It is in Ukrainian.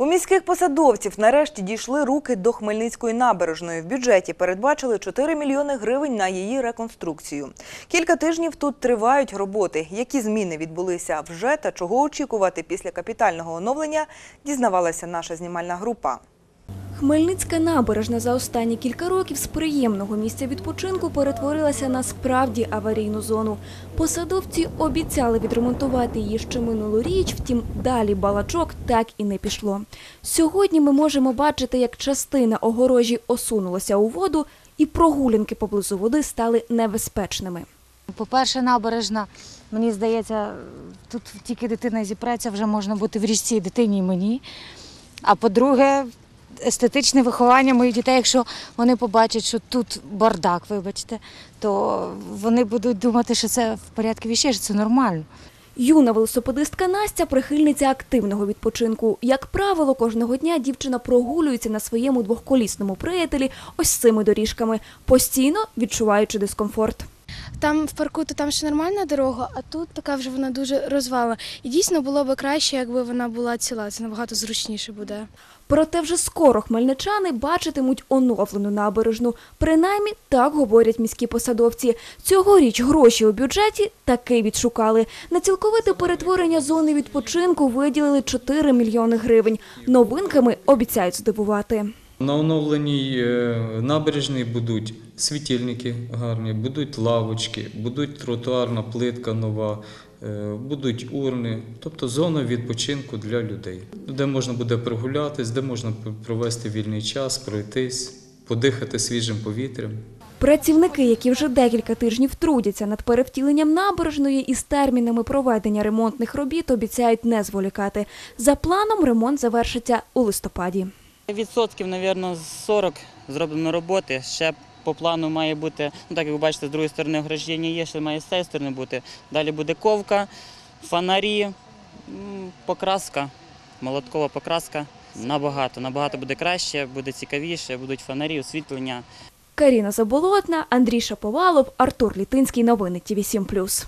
У міських посадовців нарешті дійшли руки до Хмельницької набережної. В бюджеті передбачили 4 мільйони гривень на її реконструкцію. Кілька тижнів тут тривають роботи. Які зміни відбулися вже та чого очікувати після капітального оновлення, дізнавалася наша знімальна група. Хмельницька набережна за останні кілька років з приємного місця відпочинку перетворилася на справді аварійну зону. Посадовці обіцяли відремонтувати її ще минулоріч, втім далі балачок так і не пішло. Сьогодні ми можемо бачити, як частина огорожі осунулася у воду, і прогулянки поблизу води стали небезпечними. По-перше, набережна, мені здається, тут тільки дитина зіпреться, вже можна бути в річці дитині і мені. А по-друге, естетичне виховання моїх дітей, якщо вони побачать, що тут бардак, вибачте, то вони будуть думати, що це в порядку віщей, що це нормально. Юна велосипедистка Настя прихильниця активного відпочинку. Як правило, кожного дня дівчина прогулюється на своєму двохколісному приятелі ось цими доріжками, постійно відчуваючи дискомфорт. Там в парку то там ще нормальна дорога, а тут така вже вона дуже розвала. І дійсно було б краще, якби вона була ціла. Це набагато зручніше буде. Проте вже скоро хмельничани бачитимуть оновлену набережну. Принаймні, так говорять міські посадовці. Цьогоріч гроші у бюджеті таки відшукали. На цілковите перетворення зони відпочинку виділили 4 мільйони гривень. Новинками обіцяють здивувати. На оновленій е, набережній будуть світильники гарні, будуть лавочки, будуть тротуарна плитка нова, е, будуть урни, тобто зона відпочинку для людей, де можна буде прогулятись, де можна провести вільний час, пройтись, подихати свіжим повітрям. Працівники, які вже декілька тижнів трудяться над перевтіленням набережної із термінами проведення ремонтних робіт, обіцяють не зволікати. За планом ремонт завершиться у листопаді. Відсотків, мабуть, 40 зроблено роботи. Ще по плану має бути, ну так як ви бачите, з другої сторони ограждення є, ще має з цієї сторони бути. Далі буде ковка, фонарі, покраска, молоткова покраска. Набагато, набагато буде краще, буде цікавіше, будуть фонарі, освітлення. Каріна Заболотна, Андрій Шаповалов, Артур Літинський. Новини ТІВІ 7+.